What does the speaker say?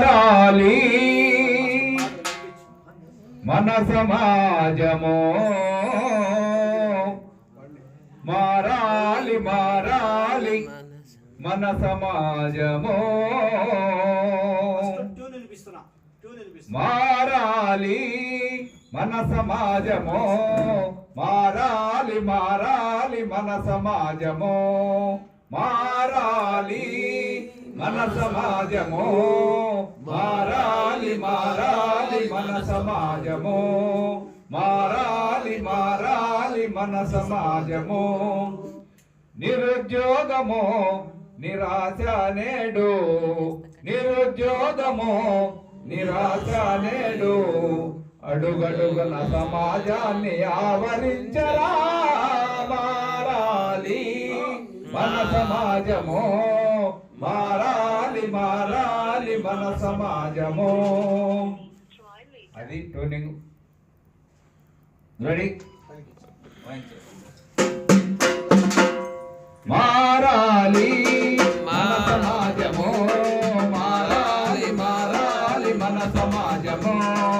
మారాలి. మన సమాజము మారాలి మారాలి. మన సమాజము మారాలి మన సమాజము మారాలి మారాలి. మన సమాజము మారాలి మన సమాజము మారాలి మారాలి మన సమాజము. మారాలి మారాలి మన సమాజము. నిరుద్యోగము నిరాశ నేడు. నిరుద్యోగము నిరాశ నేడు. అడుగడుగున సమాజాన్ని ఆవరించరా. మారాలి మన సమాజము. మారాలి మారాలి ఉండాలి మన సమాజము. అది ట్యూనింగ్ రెడీ మారాలి. మారాలి మారాలి మన సమాజము.